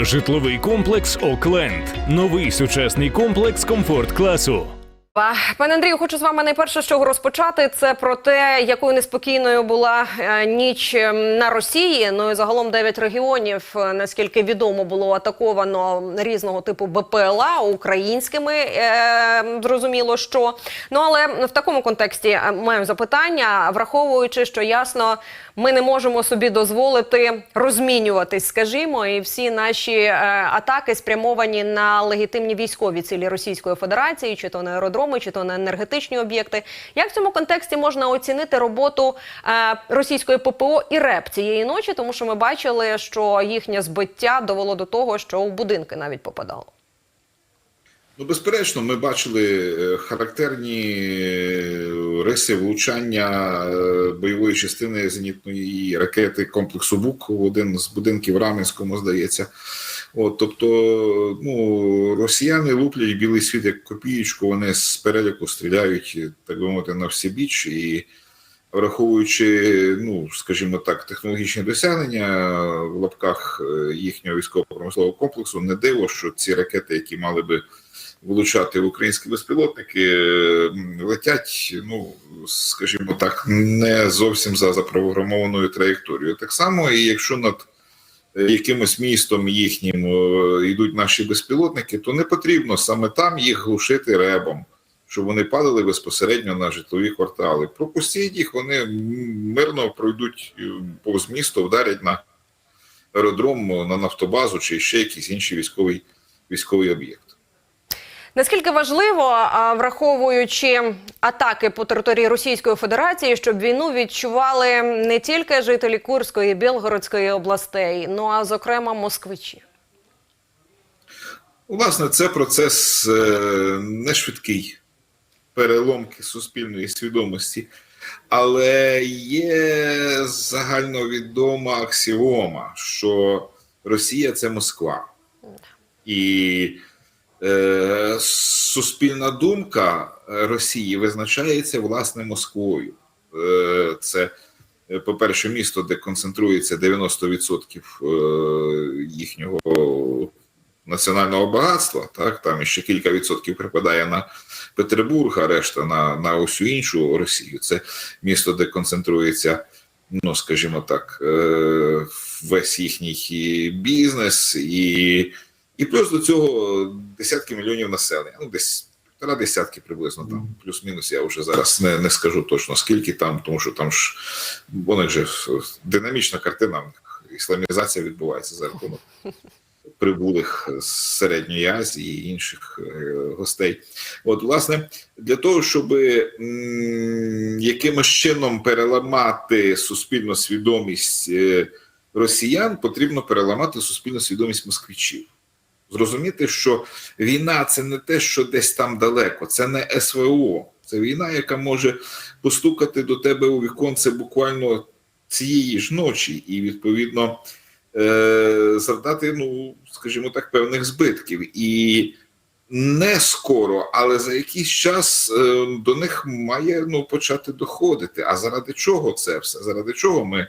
Житловий комплекс Окленд. Новий сучасний комплекс комфорт класу. Пане Андрію, хочу з вами найперше з чого розпочати. Це про те, якою неспокійною була е, ніч ем, на Росії. Ну і загалом 9 регіонів, е, наскільки відомо, було атаковано різного типу БПЛА українськими. Е, зрозуміло, що ну але в такому контексті маємо запитання, враховуючи, що ясно, ми не можемо собі дозволити розмінюватись, скажімо, і всі наші е, атаки спрямовані на легітимні військові цілі Російської Федерації, чи то на аеродроми, чи то на енергетичні об'єкти. Як в цьому контексті можна оцінити роботу е, російської ППО і РЕП цієї ночі? Тому що ми бачили, що їхнє збиття довело до того, що у будинки навіть попадало. Ну, безперечно, ми бачили е, характерні е, риси влучання е, бойової частини зенітної ракети комплексу БУК в один з будинків в Раменському, здається. От, тобто, ну, росіяни луплять білий світ як копієчку, вони з переліку стріляють, так би мовити, на всі біч. І враховуючи, ну, скажімо так, технологічні досягнення в лапках е, їхнього військово-промислового комплексу, не диво, що ці ракети, які мали би влучати в українські безпілотники, е, летять, ну скажімо так, не зовсім за запрограмованою траєкторією. Так само, і якщо над е, якимось містом їхнім йдуть наші безпілотники, то не потрібно саме там їх глушити ребом, щоб вони падали безпосередньо на житлові квартали. Пропустіть їх, вони мирно пройдуть е, повз місто, вдарять на аеродром, на нафтобазу чи ще якийсь інший військовий, військовий об'єкт. Наскільки важливо, враховуючи атаки по території Російської Федерації, щоб війну відчували не тільки жителі Курської і Білгородської областей, ну а зокрема москвичі. Власне, це процес е, не швидкий переломки суспільної свідомості, але є загальновідома аксіома, що Росія це Москва. І е, суспільна думка Росії визначається власне Москвою. Е, це, е, по-перше, місто, де концентрується 90% е, їхнього національного багатства. Так, там ще кілька відсотків припадає на Петербург, а решта на, на усю іншу Росію. Це місто, де концентрується. Ну, скажімо так, е, весь їхній бізнес, і, і плюс до цього десятки мільйонів населення. Ну, десь півтора десятки приблизно там, плюс-мінус. Я вже зараз не, не скажу точно скільки там, тому що там ж вони же динамічна картина, ісламізація відбувається за рахунок прибулих з середньої Азії і інших е, гостей. От, власне, для того, щоб якимось чином переламати суспільну свідомість е, росіян, потрібно переламати суспільну свідомість москвичів. Зрозуміти, що війна це не те, що десь там далеко, це не СВО, це війна, яка може постукати до тебе у віконце буквально цієї ж ночі, і відповідно завдати, ну скажімо так, певних збитків. І не скоро, але за якийсь час е, до них має ну почати доходити. А заради чого це все? Заради чого ми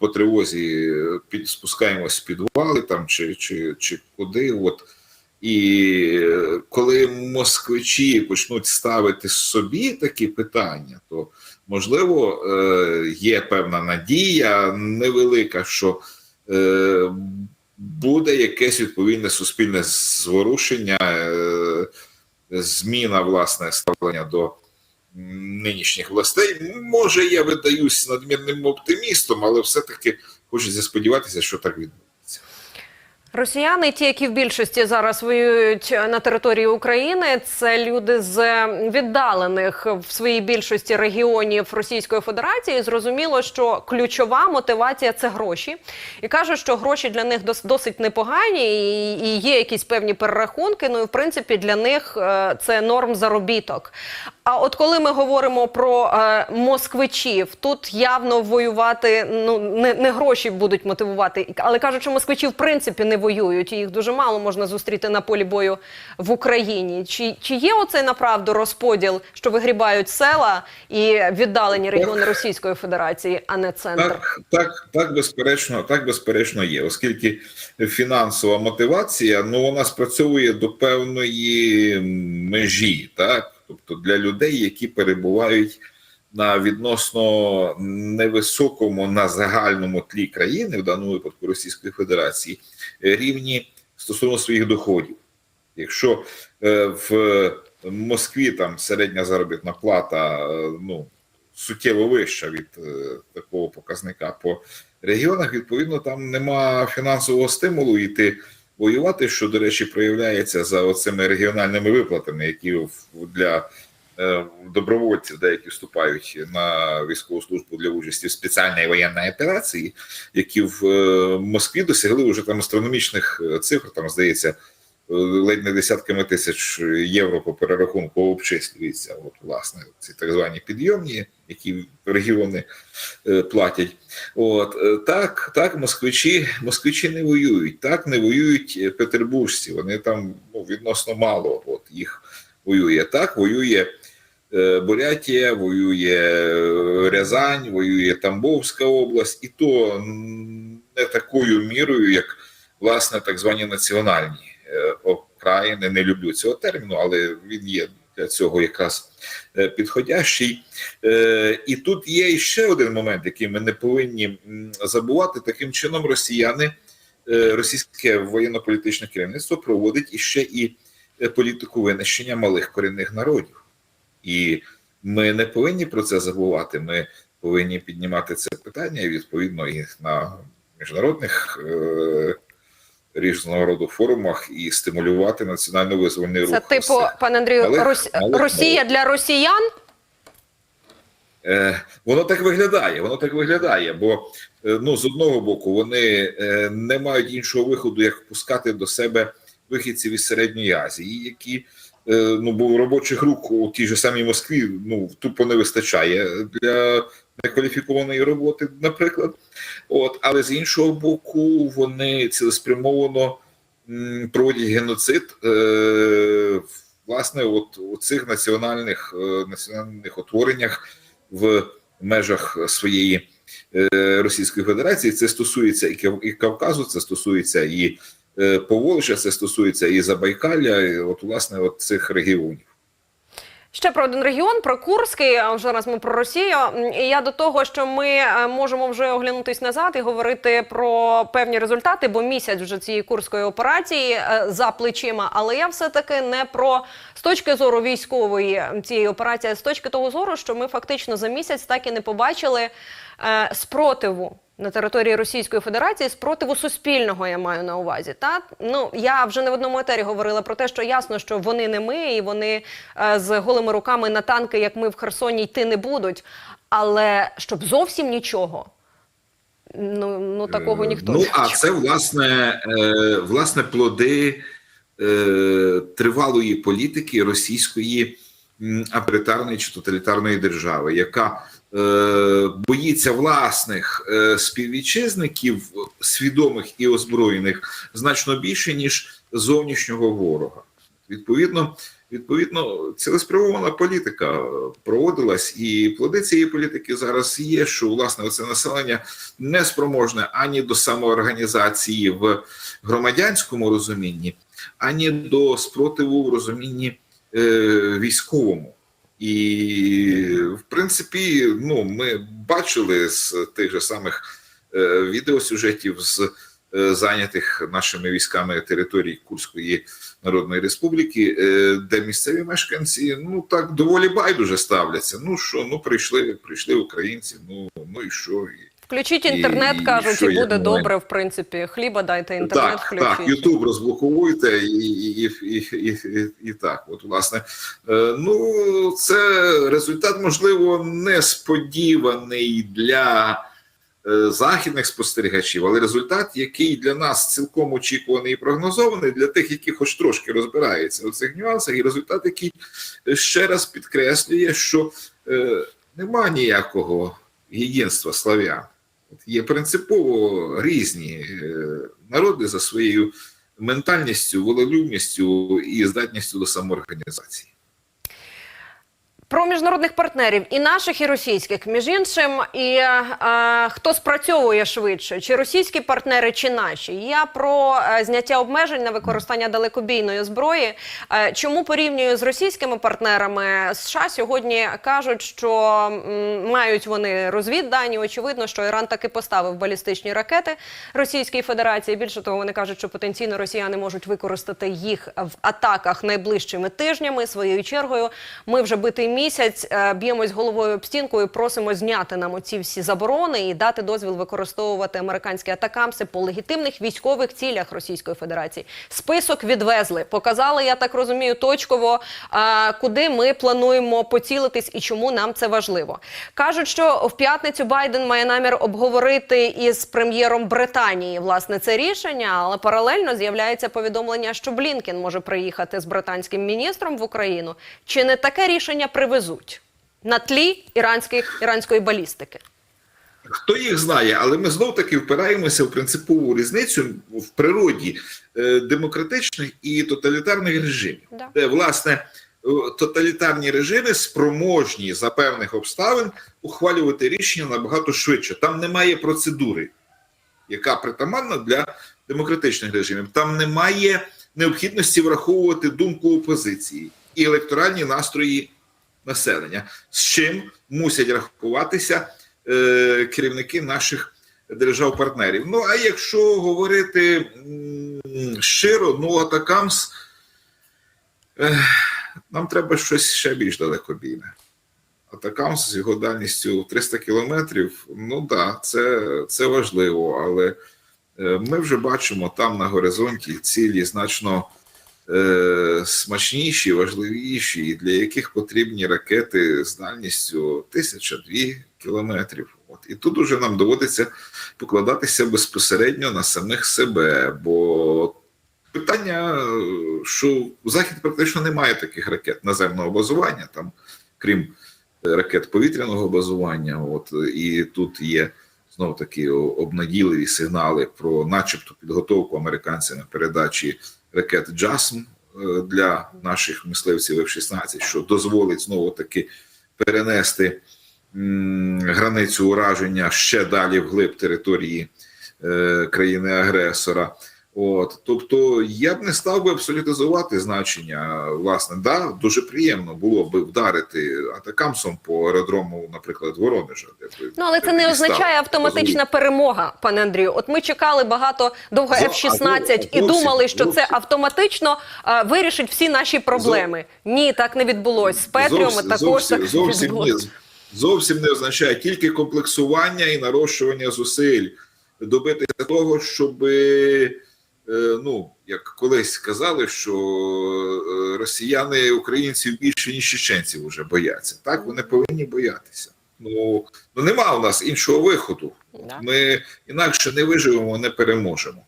по тривозі під спускаємось в підвали там чи, чи, чи куди? От. І е, коли москвичі почнуть ставити собі такі питання, то можливо е, є певна надія невелика, що е, буде якесь відповідне суспільне зворушення, е, зміна власне ставлення до нинішніх властей. Може, я видаюсь надмірним оптимістом, але все-таки хочеться сподіватися, що так відбудеться. Росіяни, ті, які в більшості зараз воюють на території України, це люди з віддалених в своїй більшості регіонів Російської Федерації. Зрозуміло, що ключова мотивація це гроші, і кажуть, що гроші для них дос- досить непогані, і, і є якісь певні перерахунки. Ну і в принципі для них е, це норм заробіток. А от коли ми говоримо про е, москвичів, тут явно воювати ну не, не гроші будуть мотивувати, але кажуть, що москвичі в принципі не воюють. і Їх дуже мало можна зустріти на полі бою в Україні. Чи, чи є оцей направду розподіл, що вигрібають села і віддалені регіони Російської Федерації, а не центр? Так, так, так, безперечно, так безперечно є, оскільки фінансова мотивація ну вона спрацьовує до певної межі, так тобто для людей, які перебувають на відносно невисокому на загальному тлі країни, в даному випадку Російської Федерації, рівні стосовно своїх доходів. Якщо е, в Москві там середня заробітна плата е, ну суттєво вища від е, такого показника по регіонах, відповідно, там нема фінансового стимулу йти воювати, що, до речі, проявляється за оцими регіональними виплатами, які для е, добровольців, деякі вступають на військову службу для участі в спеціальній воєнній операції, які в е, Москві досягли вже там астрономічних е, цифр, там здається. Ледь не десятками тисяч євро по перерахунку обчислюється. От, власне, ці так звані підйомні, які регіони е, платять. От е, так, так, москвичі, москвичі не воюють. Так не воюють е, петербуржці. Вони там ну, відносно мало. От їх воює. Так воює Бурятія, воює Рязань, воює Тамбовська область, і то не такою мірою, як власне так звані національні окраїни. Не люблю цього терміну, але він є для цього якраз е, підходящий. Е, І тут є ще один момент, який ми не повинні забувати. Таким чином, росіяни, е, російське воєнно-політичне керівництво проводить іще і е, політику винищення малих корінних народів. І ми не повинні про це забувати. Ми повинні піднімати це питання відповідно і на міжнародних е, різного роду форумах і стимулювати національно-визвольний Це типу, пане Андрію, малих- Рос... малих Росія для росіян. Е, воно так виглядає, воно так виглядає, бо е, ну з одного боку вони е, не мають іншого виходу, як впускати до себе вихідців із середньої Азії, які е, ну бо робочих рук у тій же самій Москві ну тупо не вистачає для некваліфікованої роботи, наприклад. От, але з іншого боку, вони цілеспрямовано проводять геноцид. Е, власне, от у цих національних е, національних утвореннях в межах своєї е, Російської Федерації. Це стосується і Кав- і Кавказу, це стосується і е, Поволжя, це стосується і Забайкалля, і от власне от цих регіонів. Ще про один регіон, про Курський. А вже раз ми про Росію. І я до того, що ми е, можемо вже оглянутись назад і говорити про певні результати, бо місяць вже цієї курської операції е, за плечима. Але я все таки не про з точки зору військової цієї операції, а з точки того зору, що ми фактично за місяць так і не побачили е, спротиву. На території Російської Федерації спротиву суспільного я маю на увазі. Та ну я вже не в одному етері говорила про те, що ясно, що вони не ми, і вони е, з голими руками на танки, як ми в Херсоні, йти не будуть. Але щоб зовсім нічого, ну, ну такого ніхто ну не а це власне, е, власне плоди е, тривалої політики російської авторитарної чи тоталітарної держави, яка е, боїться власних е, співвітчизників, свідомих і озброєних, значно більше ніж зовнішнього ворога. Відповідно, відповідно, цілеспрямована політика проводилась, і плоди цієї політики зараз є, що власне це населення не спроможне ані до самоорганізації в громадянському розумінні, ані до спротиву в розумінні е, військовому. І, в принципі, ну, ми бачили з тих же самих е, відеосюжетів з е, зайнятих нашими військами територій Курської Народної Республіки, е, де місцеві мешканці ну так доволі байдуже ставляться. Ну що, ну прийшли, прийшли українці, ну, ну і що? І, Включіть інтернет, і кажуть, що і буде момент? добре, в принципі. Хліба дайте інтернет, так, включіть. так, Ютуб розблокуйте і, і, і, і, і, і так. От, власне, Е, ну, це результат, можливо, несподіваний для е, західних спостерігачів, але результат, який для нас цілком очікуваний і прогнозований, для тих, які хоч трошки розбираються у цих нюансах, і результат, який ще раз підкреслює, що е, нема ніякого єдинства славян. Є принципово різні е, народи за своєю ментальністю, волелюбністю і здатністю до самоорганізації. Про міжнародних партнерів і наших, і російських, між іншим, і е, хто спрацьовує швидше, чи російські партнери, чи наші. Я про е, зняття обмежень на використання далекобійної зброї. Е, чому порівнюю з російськими партнерами? США сьогодні кажуть, що м, мають вони розвіддані. Очевидно, що Іран таки поставив балістичні ракети Російській Федерації. Більше того, вони кажуть, що потенційно росіяни можуть використати їх в атаках найближчими тижнями. Своєю чергою, ми вже битий місяць е, б'ємось головою об стінку і просимо зняти нам оці всі заборони і дати дозвіл використовувати американські атакамси по легітимних військових цілях Російської Федерації. Список відвезли, показали, я так розумію, точково е, куди ми плануємо поцілитись і чому нам це важливо. Кажуть, що в п'ятницю Байден має намір обговорити із прем'єром Британії власне це рішення, але паралельно з'являється повідомлення, що Блінкен може приїхати з британським міністром в Україну. Чи не таке рішення привезуть на тлі іранських іранської балістики? Хто їх знає, але ми знов таки впираємося в принципову різницю в природі е, демократичних і тоталітарних режимів, Да. де власне е, тоталітарні режими спроможні за певних обставин ухвалювати рішення набагато швидше. Там немає процедури, яка притаманна для демократичних режимів. Там немає необхідності враховувати думку опозиції і електоральні настрої населення, з чим мусять рахуватися е, керівники наших держав-партнерів. Ну а якщо говорити щиро, ну Атакамс, е, нам треба щось ще більш далекобійне. Атакамс з його дальністю 300 кілометрів, ну да, це, це важливо, але е, ми вже бачимо там на горизонті цілі значно смачніші, важливіші, і для яких потрібні ракети з дальністю тисяча-дві кілометрів. От і тут уже нам доводиться покладатися безпосередньо на самих себе, бо питання, е, що Захід практично не має таких ракет наземного базування, там, крім е, ракет повітряного базування. От і тут є знову таки обнадійливі сигнали про, начебто, підготовку американцями передачі ракет Джасм е, для наших мисливців F-16, що дозволить знову таки перенести границю ураження ще далі вглиб території е, країни-агресора. От, тобто я б не став би абсолютизувати значення. Власне, да, дуже приємно було би вдарити атакамсом по аеродрому, наприклад, Воронежа. де Ну але де це не означає автоматична перемога, пане Андрію. От ми чекали багато довго Зо- F-16 і зовсім, думали, що це автоматично е, вирішить всі наші проблеми. Ні, так не відбулось. З Петріоми Зовсім- також зовсім, так зовсім відбулось. Зовсім не означає тільки комплексування і нарощування зусиль, добитися того, щоб, ну, як колись казали, що е, росіяни українців більше, ніж чеченців вже бояться. Так, вони повинні боятися. Ну, ну нема у нас іншого виходу. Ми інакше не виживемо, не переможемо.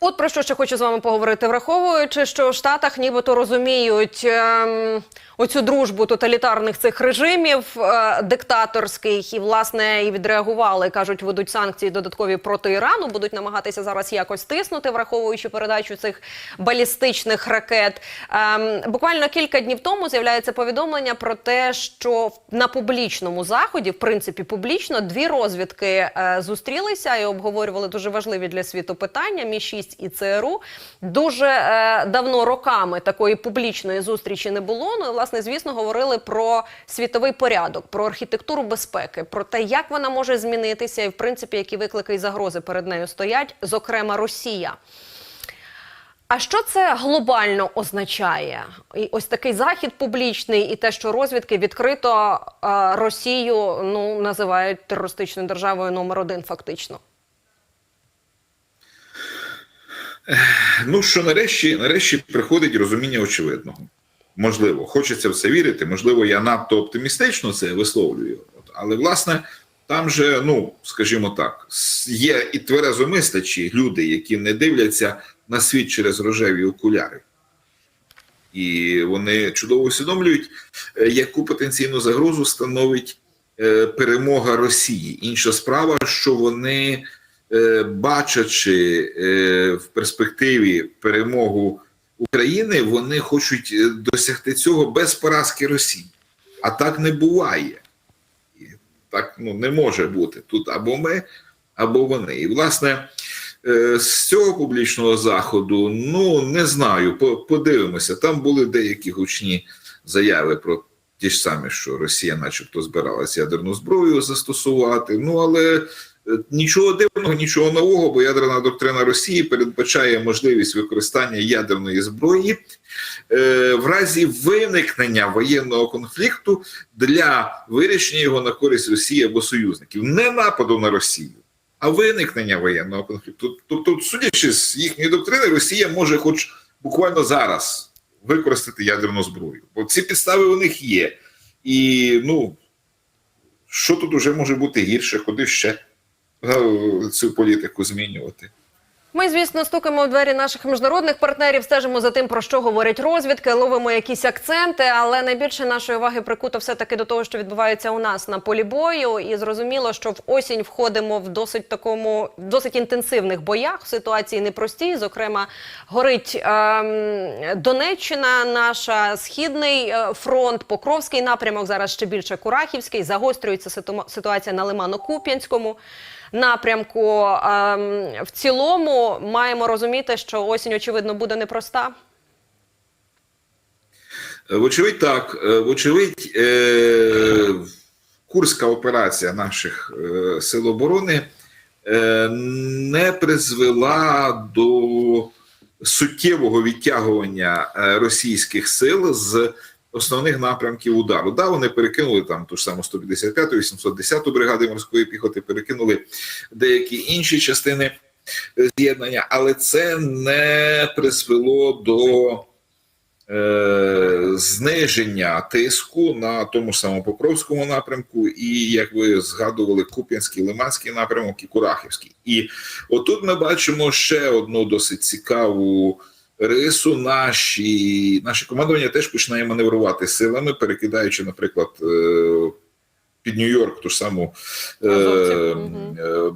От про що ще хочу з вами поговорити, враховуючи, що в Штатах нібито розуміють ем, оцю дружбу тоталітарних цих режимів е, диктаторських, і власне і відреагували, кажуть, ведуть санкції додаткові проти Ірану, будуть намагатися зараз якось тиснути, враховуючи передачу цих балістичних ракет. Ем, буквально кілька днів тому з'являється повідомлення про те, що на публічному заході, в принципі, публічно дві розвідки е, зустрілися і обговорювали дуже важливі для світу питання. Мі 6 і ЦРУ дуже е, давно роками такої публічної зустрічі не було. Ну і власне, звісно, говорили про світовий порядок, про архітектуру безпеки, про те, як вона може змінитися, і в принципі, які виклики і загрози перед нею стоять, зокрема Росія. А що це глобально означає? І ось такий захід публічний, і те, що розвідки відкрито е, Росію ну називають терористичною державою номер один, фактично. Ну що нарешті, нарешті приходить розуміння очевидного. Можливо, хочеться в це вірити. Можливо, я надто оптимістично це висловлюю. Але власне Там же, ну скажімо так, є і тверезомислячі люди, які не дивляться на світ через рожеві окуляри. І вони чудово усвідомлюють, е, яку потенційну загрозу становить е, перемога Росії. Інша справа, що вони, бачачи е, в перспективі перемогу України, вони хочуть е, досягти цього без поразки Росії. А так не буває. Так ну, не може бути. Тут або ми, або вони. І, власне, е, з цього публічного заходу, ну не знаю, подивимося. Там були деякі гучні заяви про ті ж самі, що Росія, начебто, збиралася ядерну зброю застосувати. Ну але е, нічого дивного, нічого нового, бо ядерна доктрина Росії передбачає можливість використання ядерної зброї е, в разі виникнення воєнного конфлікту для вирішення його на користь Росії або союзників, не нападу на Росію. А виникнення воєнного конфлікту. Тобто, судячи з їхньої доктрини, Росія може, хоч буквально зараз, використати ядерну зброю. Бо ці підстави у них є. І ну, що тут уже може бути гірше, куди ще е, цю політику змінювати? Ми, звісно, стукаємо в двері наших міжнародних партнерів, стежимо за тим, про що говорять розвідки, ловимо якісь акценти, але найбільше нашої уваги прикуто все таки до того, що відбувається у нас на полі бою. І зрозуміло, що в осінь входимо в досить такому досить інтенсивних боях. Ситуації непрості. Зокрема, горить ем, Донеччина, наша східний е, фронт, Покровський напрямок. Зараз ще більше Курахівський. Загострюється ситуація на Лимано-Куп'янському напрямку. Ем, В цілому маємо розуміти, що осінь, очевидно, буде непроста. Е, Вочевидь, так. Е, Вочевидь, е, курська операція наших сил оборони не призвела до суттєвого відтягування російських сил з основних напрямків удару. Да, вони перекинули там ту ж саму 155-ту, 810-ту бригади морської піхоти, перекинули деякі інші частини е, з'єднання, але це не призвело до е, зниження тиску на тому ж самому Покровському напрямку, і як ви згадували, Куп'янський, Лиманський напрямок і Курахівський. І отут ми бачимо ще одну досить цікаву рису. Наші наше командування теж починає маневрувати силами, перекидаючи, наприклад, е, під Нью-Йорк ту ж саму е, е,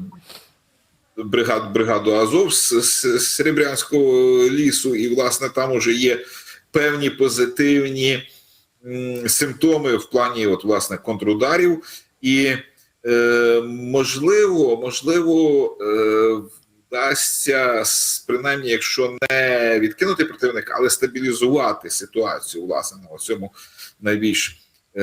бригад, бригаду Азов з, з, з Серебрянського лісу, і власне там уже є певні позитивні м, симптоми в плані от, власне, контрударів. І е, можливо, можливо, е, вдасться, принаймні, якщо не відкинути противника, але стабілізувати ситуацію, власне, на цьому найбільш е,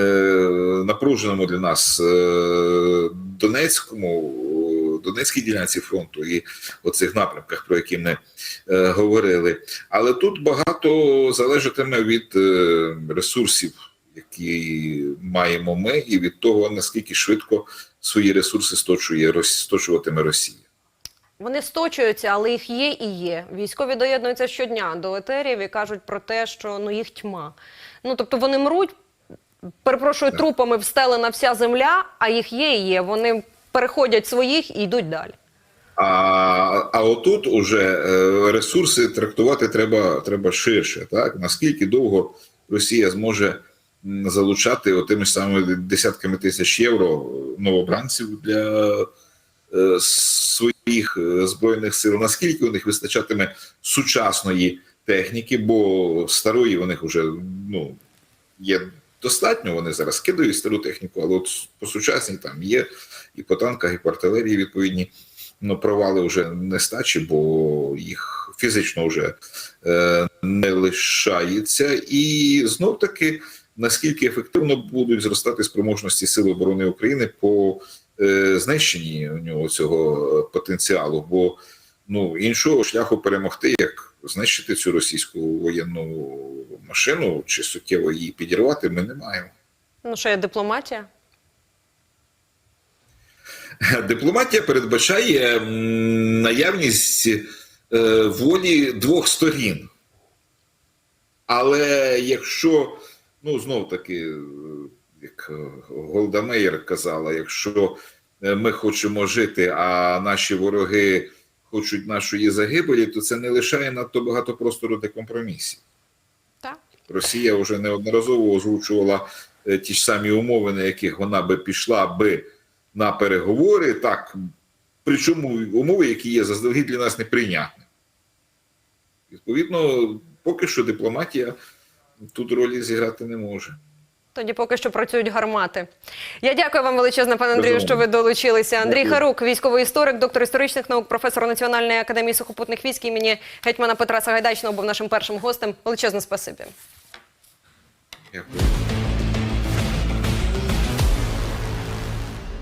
напруженому для нас е, Донецькому, Донецькій ділянці фронту і оцих напрямках, про які ми е, говорили. Але тут багато залежатиме від е, ресурсів, які маємо ми, і від того, наскільки швидко свої ресурси сточує сточуватиме Росія. Вони сточуються, але їх є і є. Військові доєднуються щодня до етерів і кажуть про те, що ну їх тьма. Ну тобто вони мруть, перепрошую, Так. трупами встелена вся земля, а їх є і є. Вони переходять своїх і йдуть далі. А, а отут уже е, ресурси трактувати треба, треба ширше. Так? Наскільки довго Росія зможе залучати отими самими десятками тисяч євро новобранців для своїх е, збройних сил? Наскільки у них вистачатиме сучасної техніки, бо старої у них вже ну, є достатньо. Вони зараз кидають стару техніку, але от по сучасній там є і по танках, і по артилерії відповідні ну, провали вже нестачі, бо їх фізично вже е, не лишається. І знов таки, наскільки ефективно будуть зростати спроможності Сил оборони України по е, знищенні у нього цього потенціалу, бо ну, іншого шляху перемогти, як знищити цю російську воєнну машину чи суттєво її підірвати, ми не маємо. Ну що є дипломатія? Дипломатія передбачає наявність е, волі двох сторін. Але якщо, ну знов таки, е, як е, Голда Меєр казала, якщо е, ми хочемо жити, а наші вороги хочуть нашої загибелі, то це не лишає надто багато простору для компромісів. Так. Росія вже неодноразово озвучувала ті ж самі умови, на яких вона би пішла би на переговори, так причому умови, які є заздалегідь для нас неприйнятними. Відповідно, поки що дипломатія тут ролі зіграти не може. Тоді поки що працюють гармати. Я дякую вам величезно, пане Андрію, що ви долучилися. Андрій Дякую. Харук, військовий історик, доктор історичних наук, професор Національної академії сухопутних військ імені гетьмана Петра Сагайдачного був нашим першим гостем. Величезне спасибі. Дякую.